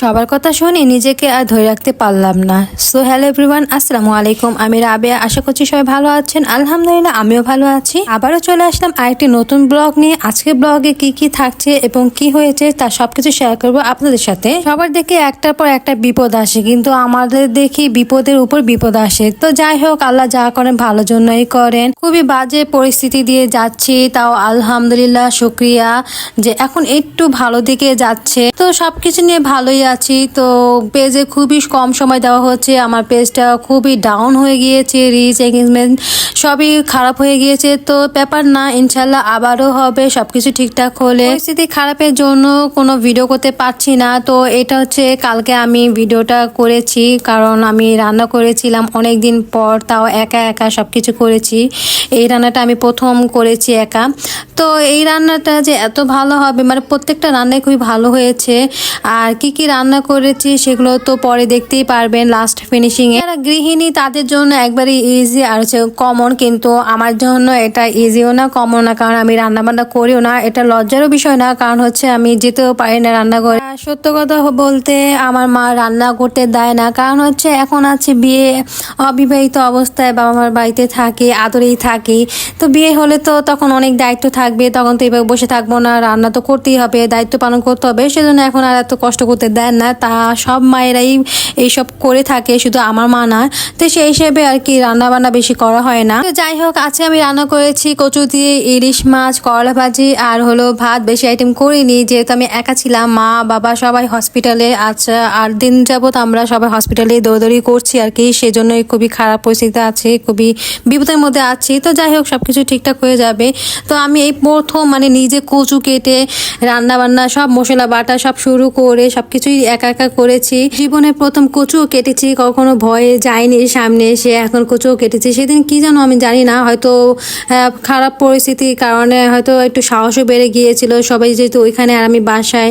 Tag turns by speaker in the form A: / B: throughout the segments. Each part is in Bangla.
A: সবার কথা শুনে নিজেকে আর ধরে রাখতে পারলাম না। সো হ্যালো এভরিওয়ান আসসালামু আলাইকুম। আমি রাবেয়া। আশা করছি সবাই ভালো আছেন। আলহামদুলিল্লাহ, আমিও ভালো আছি। আবারও চলে আসলাম আরেকটি নতুন ব্লগ নিয়ে। আজকে ব্লগে কি কি থাকছে এবং কি হয়েছে তা সবকিছু শেয়ার করব আপনাদের সাথে। সবার দেখে একটার পর একটা বিপদ আসে, কিন্তু আমাদের দেখি বিপদের উপর বিপদ আসে। তো যাই হোক, আল্লাহ যা করেন ভালো জন্যই করেন। খুবই বাজে পরিস্থিতি দিয়ে যাচ্ছি, তাও আলহামদুলিল্লাহ, শুক্রিয়া যে এখন একটু ভালো দিকে যাচ্ছে। তো সবকিছু নিয়ে ভালোই আছি। তো পেজে খুবই কম সময় দেওয়া হচ্ছে। আমার পেজটা খুবই ডাউন হয়ে গিয়েছে রিচ এঙ্গেজমেন্ট সবই খারাপ হয়ে গিয়েছে। তো ব্যাপার না ইনশাল্লাহ আবারও হবে, সবকিছু ঠিকঠাক হলে। পরিস্থিতি খারাপের জন্য কোনো ভিডিও করতে পারছি না। তো এটা হচ্ছে কালকে আমি ভিডিওটা করেছি, কারণ আমি রান্না করেছিলাম অনেক দিন পর, তাও একা একা সব কিছু করেছি। এই রান্নাটা আমি প্রথম করেছি একা। তো এই রান্নাটা যে এত ভালো হবে মানে প্রত্যেকটা রান্নাই খুবই ভালো হয়েছে। আর কি কী রান্না করেছি, সেগুলো তো পরে দেখতেই পারবেন লাস্ট ফিনিশিং এ যারা গৃহিণী, তাদের জন্য একবারই ইজি আর হচ্ছে কমন কিন্তু আমার জন্য এটা ইজিও না কমন না, কারণ আমি রান্না বান্না করিও না। এটা লজ্জারও বিষয় না, কারণ হচ্ছে আমি যেতেও পারি না রান্না করে। সত্য কথা বলতে, আমার মা রান্না করতে দেয় না, কারণ হচ্ছে এখন আছে বিয়ে, অবিবাহিত অবস্থায় বাবা মার বাড়িতে থাকি, আদরেই থাকি। তো বিয়ে হলে তো তখন অনেক দায়িত্ব থাকবে, তখন তো এভাবে বসে থাকব না, রান্না তো করতেই হবে, দায়িত্ব পালন করতে হবে, সেজন্য এখন আর এত কষ্ট করতে দেন না, তা সব মায়েরাই এইসব করে থাকে, শুধু আমার মা না। তো সেই হিসেবে আর কি রান্না বান্না বেশি করা হয় না। তো যাই হোক, আজকে আমি রান্না করেছি কচু দিয়ে ইলিশ মাছ, করলা ভাজি আর হলো ভাত। বেশি আইটেম করিনি, যেহেতু আমি একা ছিলাম, মা, বাবা সবাই হসপিটালে আচ্ছা আট দিন যাবৎ আমরা সবাই হসপিটালে দৌড়দৌড়ি করছি আর কি, সেজন্যই খুবই খারাপ পরিস্থিতি আছে, খুবই বিপদের মধ্যে আছি। তো যাই হোক সব কিছু ঠিকঠাক হয়ে যাবে। তো আমি এই প্রথম মানে নিজে কচু কেটে রান্না বান্না সব মশলা বাটা সব শুরু করে সবকিছুই একা একা করেছি। জীবনে প্রথম কচুও কেটেছি, কখনো ভয়ে যায়নি সামনে এসে, এখন কচুও কেটেছি। সেদিন কি জানো আমি জানি না, হয়তো খারাপ পরিস্থিতির কারণে হয়তো একটু সাহসও বেড়ে গিয়েছিল। সবাই যেহেতু ওইখানে আর আমি বাসায়,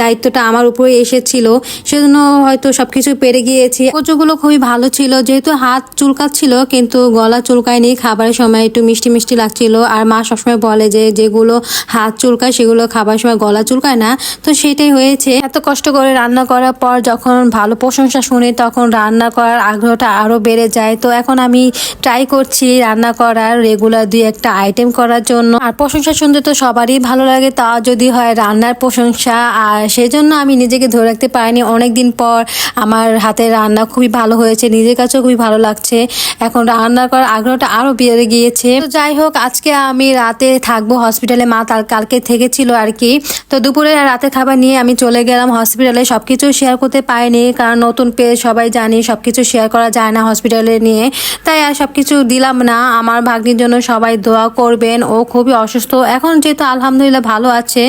A: দায়িত্বটা আমার উপরে এসেছিল। সেজন্য হয়তো সবকিছু পেরে গিয়েছি। কচুগুলো খুবই ভালো ছিল, যেহেতু হাত চুলকাচ্ছিল, কিন্তু গলা চুলকায়নি, খাবারের সময় একটু মিষ্টি মিষ্টি লাগছিল। আর মা সবসময় বলে যে, যেগুলো হাত চুলকায়, সেগুলো খাবার সময় গলা চুলকায় না। তো সেটাই হয়েছে। এত কষ্ট করে রান্না করার পর যখন ভালো প্রশংসা শুনি, তখন রান্না করার আগ্রহটা আরও বেড়ে যায়। তো এখন আমি ট্রাই করছি রান্না করার রেগুলার দুই একটা আইটেম করার জন্য। আর প্রশংসা শুনতে তো সবারই ভালো লাগে, তা যদি হয় রান্নার প্রশংসা। আর সেই জন্য আমি নিজেকে ধরে রাখতে পারিনি। অনেক দিন পর আমার হাতের রান্না খুবই ভালো হয়েছে, নিজের কাছেও খুবই ভালো লাগছে। এখন রান্না করার আগ্রহটা আরও বেড়ে গিয়েছে। তো যাই হোক, আজকে আমি রাতে থাকব হসপিটালে মা তার কালকে থেকেছিল আর কি। তো দুপুরে রাতে খাবার নিয়ে আমি চলে গেলাম হসপিটালে সবকিছু শেয়ার করতে পারিনি, কারণ নতুন পেয়ে সবাই জানি সব কিছু শেয়ার করা যায় না হসপিটালে নিয়ে। তাই আর সব কিছু দিলাম না। আমার ভাগ্নির জন্য সবাই দোয়া করবেন। ও খুবই অসুস্থ। এখন যেহেতু আলহামদুলিল্লাহ ভালো আছে,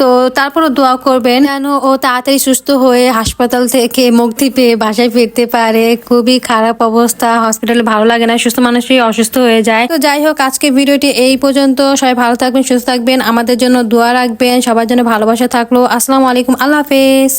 A: তো তারপরও দোয়া করবেন যেন ও তাড়াতাড়ি সুস্থ হয়ে হাসপাতাল থেকে মুক্তি পেয়ে বাসায় ফিরতে পারে। খুবই খারাপ অবস্থা। হসপিটালে ভালো লাগে না। সুস্থ মানুষই অসুস্থ হয়ে যায়। তো যাই হোক, আজকে ভিডিওটি এই পর্যন্ত। সবাই ভালো থাকবেন, সুস্থ থাকবেন। আমাদের জন্য দোয়া রাখবেন। সবার জন্য ভালোবাসা থাকল। আসসালামু আলাইকুম। আল্লাহ হাফেজ।